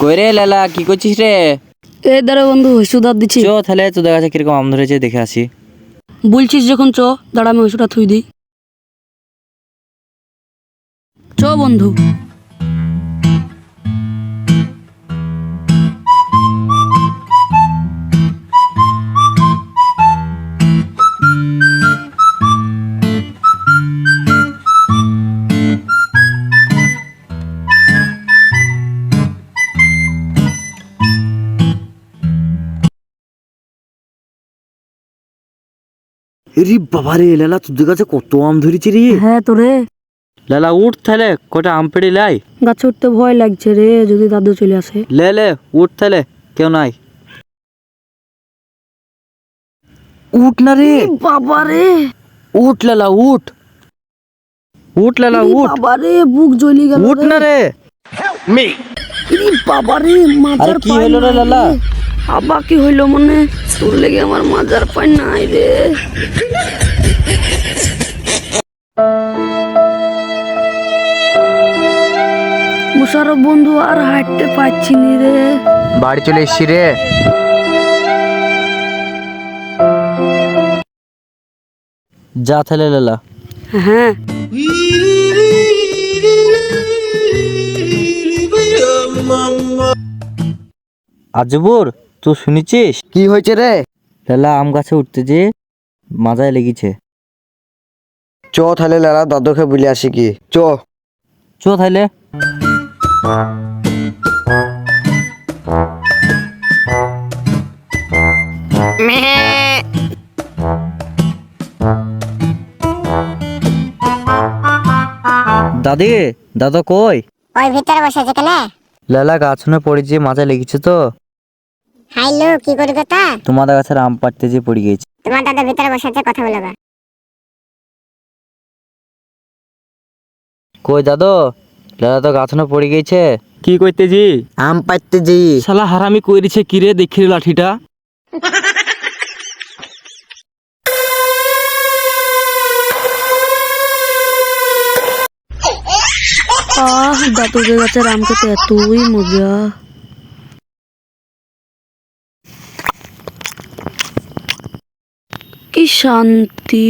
কই রে লালা কি করছিস রে? এই দাঁড়া বন্ধু ওষুধ দিচ্ছি। চ তাহলে তোদের কাছে কীরকম আম ধরেছে দেখে আসি। বলছিস যখন চ দাঁড়া আমি ওষুধটা থুই দিই। চ বন্ধু। রে বাবা রে লালা তোদের কাছে কত আম ধরেছি রে? হ্যাঁ তো রে। লালা উঠ তাহলে কটা আম পেড়ে লাই? গাছে উঠতে ভয় লাগছে রে যদি দাদু চলে আসে। লে লে উঠ তাহলে কেউ নাই। উঠ না রে। বাবা রে উঠ লালা উঠ। উঠ লালা উঠ। বাবা রে বুক জ্বলি গেল উঠ না রে। রে বাবা রে আরে মাজার কি হলো রে লালা? আবা কি হইল মনে? তোর লেগে আমার মাজার পাই নাই রে। মুশারফ বন্ধু আর হাঁটতে পারছি নি রে। বাড়ি চলে এসছি রে। যা তাহলে লালা। হ্যাঁ। আজবুর। তুই শুনেছিস? কি হয়েছে রে? লালা আম গাছে উঠতে যে মাজায় লেগেছে। চ তাহলে লালা দাদুকে বলে আসি কি। চ। চ তাহলে। দাদি দাদা কই? ওই ভিতরে বসেছে কেন? লালা গাছ শুনে পড়েছে মাথায় লেগেছে তো। হাইলো কি করি কথা তোমাদের গাছের আম পাড়তে যে পড়ে গেছে তোমার দাদা ভিতরে বসেছে কথা বলবে। কই দাদু? লালা তো গাছ শুনে পড়ে গেছে কি করতেছি আম পাইতে যেই শালা হারামি কইরিছে দেখি রে লাঠিটা? আহ দাদুদের কাছে রাম খেতে এতই মজা। শান্তি।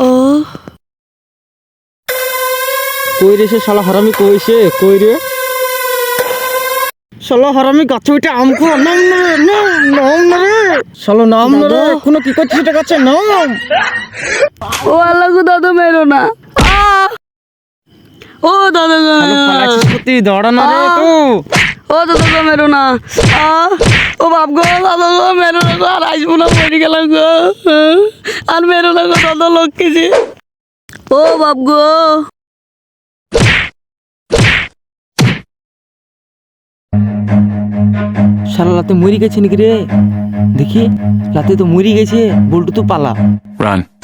ও। কই রে সে শালা হারামি কইছে কই রে? শালা হারামি গাছে উঠে আম খো। নাম না নাম না রে। শালা নাম না রে। কোনো কি করছিস এটা গাছে? নাম। ও আল্লাহ দাদা মেরো না! ও দাদা রে তো। ও দাদা গো মেরো না। আহ! ও বাপ গো দাদা গো মেরো না গো আর আসব না পড়ে গেলাম গো। আর মেরো না গো দাদা লোক কিছু ও বাপ গো। শালা লাতে মরি গেছে নাকি রে? দেখি লাতে তো মরি গেছে বল্টু তো পালা। Run.